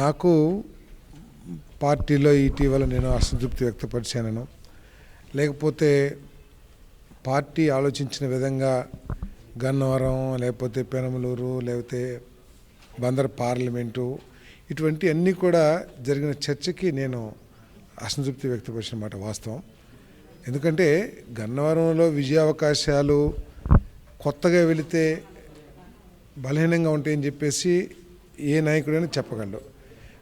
నాకు పార్టీలో ఇటీవల నేను అసంతృప్తి వ్యక్తపరిచాను లేకపోతే పార్టీ ఆలోచించిన విధంగా గన్నవరం లేకపోతే పెనమలూరు లేకపోతే బందర్ పార్లమెంటు ఇటువంటి అన్నీ కూడా జరిగిన చర్చకి నేను అసంతృప్తి వ్యక్తపరిచిన మాట వాస్తవం. ఎందుకంటే గన్నవరంలో విజయావకాశాలు కొత్తగా వెళితే బలహీనంగా ఉంటాయని చెప్పేసి ఏ నాయకుడైనా చెప్పగలడు.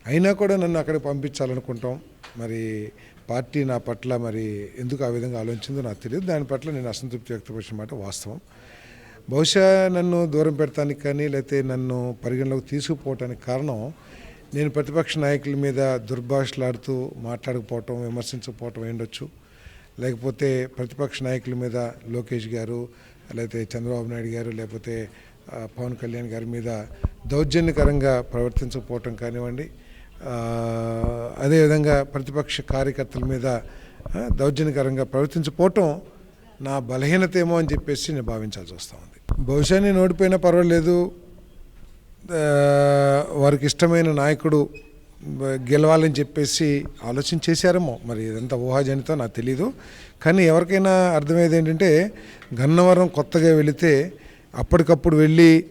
అయినా కూడా నన్ను అక్కడికి పంపించాలనుకుంటాం. మరి పార్టీ నా పట్ల మరి ఎందుకు ఆ విధంగా ఆలోచించిందో నాకు తెలియదు. దాని పట్ల నేను అసంతృప్తి వ్యక్తపరిచిన మాట వాస్తవం. బహుశా నన్ను దూరం పెడతానికి కానీ లేకపోతే నన్ను పరిగణలోకి తీసుకుపోవటానికి కారణం నేను ప్రతిపక్ష నాయకుల మీద దుర్భాషలాడుతూ మాట్లాడకపోవటం విమర్శించకపోవటం ఉండొచ్చు. లేకపోతే ప్రతిపక్ష నాయకుల మీద లోకేష్ గారు లేకపోతే చంద్రబాబు నాయుడు గారు లేకపోతే పవన్ కళ్యాణ్ గారి మీద దౌర్జన్యకరంగా ప్రవర్తించకపోవటం కానివ్వండి అదేవిధంగా ప్రతిపక్ష కార్యకర్తల మీద దౌర్జన్యకరంగా ప్రవర్తించకపోవటం నా బలహీనత ఏమో అని చెప్పేసి నేను భావించాల్సి వస్తూ ఉంది. బహుశా నేను ఓడిపోయినా పర్వాలేదు. వారికి ఇష్టమైన నాయకుడు గెలవాలని చెప్పేసి ఆలోచన చేశారేమో. మరి ఇదంతా ఊహాజనితో నాకు తెలీదు. కానీ ఎవరికైనా అర్థమయ్యేది ఏంటంటే గన్నవరం కొత్తగా వెళితే అప్పటికప్పుడు వెళ్ళి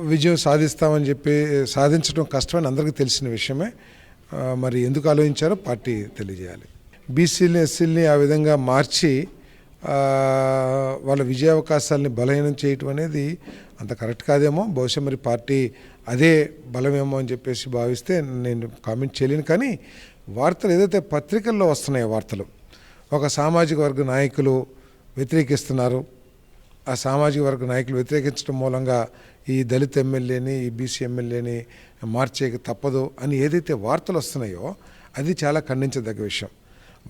విజయం సాధిస్తామని చెప్పి సాధించడం కష్టమని అందరికీ తెలిసిన విషయమే. మరి ఎందుకు ఆలోచించారో పార్టీ తెలియజేయాలి. బీసీలని ఎస్సీలని ఆ విధంగా మార్చి వాళ్ళ విజయావకాశాలని బలహీనం చేయటం అనేది అంత కరెక్ట్ కాదేమో. బహుశా మరి పార్టీ అదే బలమేమో అని చెప్పేసి భావిస్తే నేను కామెంట్ చేయలేను. కానీ వార్తలు ఏదైతే పత్రికల్లో వస్తున్నాయో వార్తలు ఒక సామాజిక వర్గ నాయకులు వ్యతిరేకిస్తున్నారు. ఆ సామాజిక వర్గ నాయకులు వ్యతిరేకించడం మూలంగా ఈ దళిత ఎమ్మెల్యేని ఈ బీసీ ఎమ్మెల్యేని మార్చేయక తప్పదు అని ఏదైతే వార్తలు వస్తున్నాయో అది చాలా ఖండించదగ్గ విషయం.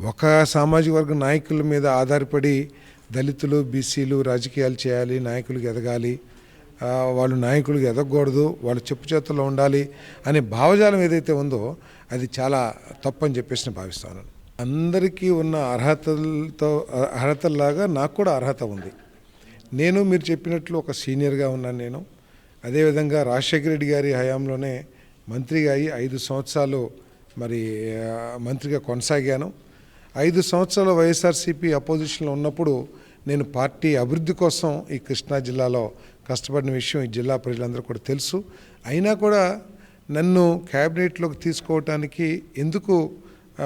ఒక సామాజిక వర్గ నాయకుల మీద ఆధారపడి దళితులు బీసీలు రాజకీయాలు చేయాలి నాయకులకు ఎదగాలి వాళ్ళు నాయకులకు ఎదగకూడదు వాళ్ళు చెప్పు చేతుల్లో ఉండాలి అనే భావజాలం ఏదైతే ఉందో అది చాలా తప్పని చెప్పేసి నేను భావిస్తాను. అందరికీ ఉన్న అర్హతలతో అర్హతల్లాగా నాకు కూడా అర్హత ఉంది. నేను మీరు చెప్పినట్లు ఒక సీనియర్గా ఉన్నాను నేను. అదేవిధంగా రాజశేఖర రెడ్డి గారి హయాంలోనే మంత్రిగా అయ్యి ఐదు సంవత్సరాలు మరి మంత్రిగా కొనసాగాను. ఐదు సంవత్సరాలు వైఎస్ఆర్సీపీ అపోజిషన్లో ఉన్నప్పుడు నేను పార్టీ అభివృద్ధి కోసం ఈ కృష్ణా జిల్లాలో కష్టపడిన విషయం ఈ జిల్లా ప్రజలందరూ కూడా తెలుసు. అయినా కూడా నన్ను క్యాబినెట్లోకి తీసుకోవటానికి ఎందుకు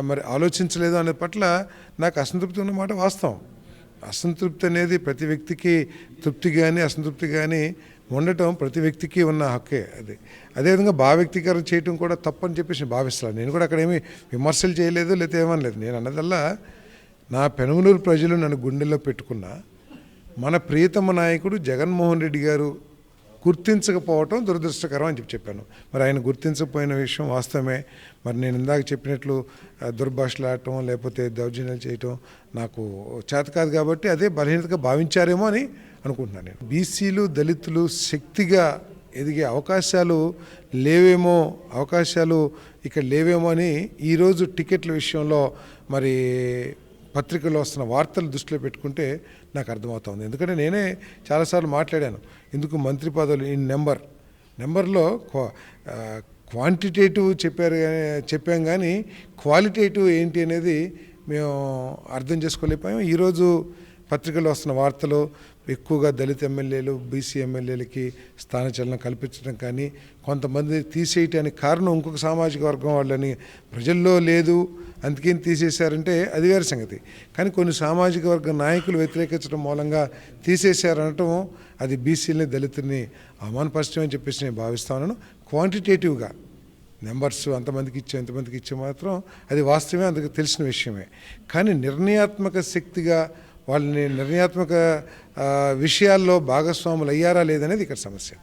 మరి ఆలోచించలేదు అనే పట్ల నాకు అసంతృప్తి ఉన్నమాట వాస్తవం. అసంతృప్తి అనేది ప్రతి వ్యక్తికి తృప్తి కానీ అసంతృప్తి కానీ ఉండటం ప్రతి వ్యక్తికి ఉన్న హక్కే అది. అదేవిధంగా భావ్యక్తీకరణ చేయటం కూడా తప్పని చెప్పేసి భావిస్తాను. నేను కూడా అక్కడ ఏమీ విమర్శలు చేయలేదు లేకపోతే ఏమనలేదు. నేను అన్నదల్లా నా పెనుమలూరు ప్రజలు నన్ను గుండెల్లో పెట్టుకున్న. మన ప్రియతమ నాయకుడు జగన్మోహన్ రెడ్డి గారు గుర్తించకపోవటం దురదృష్టకరం అని చెప్పి చెప్పాను. మరి ఆయన గుర్తించకపోయిన విషయం వాస్తవమే. మరి నేను ఇందాక చెప్పినట్లు దుర్భాషలాడటం లేకపోతే దౌర్జన్యాలు చేయటం నాకు చేత కాదు కాబట్టి అదే బలహీనతగా భావించారేమో అని అనుకుంటున్నాను నేను. బీసీలు దళితులు శక్తిగా ఎదిగే అవకాశాలు లేవేమో అవకాశాలు ఇక్కడ లేవేమో అని ఈరోజు టికెట్ల విషయంలో మరి పత్రికల్లో వస్తున్న వార్తలు దృష్టిలో పెట్టుకుంటే నాకు అర్థమవుతుంది. ఎందుకంటే నేనే చాలాసార్లు మాట్లాడాను. ఎందుకు మంత్రి పదవులు ఇన్ నెంబర్? నెంబర్లో క్వాంటిటేటివ్ చెప్పారు కానీ- చెప్పాం కానీ క్వాలిటేటివ్ ఏంటి అనేది మేము అర్థం చేసుకోలేకపోయాం. ఈరోజు పత్రికల్లో వస్తున్న వార్తలు ఎక్కువగా దళిత ఎమ్మెల్యేలు బీసీ ఎమ్మెల్యేలకి స్థానచలనం కల్పించడం కానీ కొంతమంది తీసేయటానికి కారణం ఇంకొక సామాజిక వర్గం వాళ్ళని ప్రజల్లో లేదు. అందుకని తీసేశారంటే అది వేరే సంగతి. కానీ కొన్ని సామాజిక వర్గ నాయకులు వ్యతిరేకించడం మూలంగా తీసేశారనటం అది బీసీలని దళితుల్ని అవమానపరచడం అని చెప్పేసి నేను భావిస్తా ఉన్నాను. క్వాంటిటేటివ్గా నెంబర్స్ అంతమందికి ఇచ్చే ఎంతమందికి ఇచ్చే మాత్రం అది వాస్తవమే అందుకు తెలిసిన విషయమే. కానీ నిర్ణయాత్మక శక్తిగా వాళ్ళని నిర్ణయాత్మక విషయాల్లో భాగస్వాములు అయ్యారా లేదనేది ఇక్కడ సమస్య.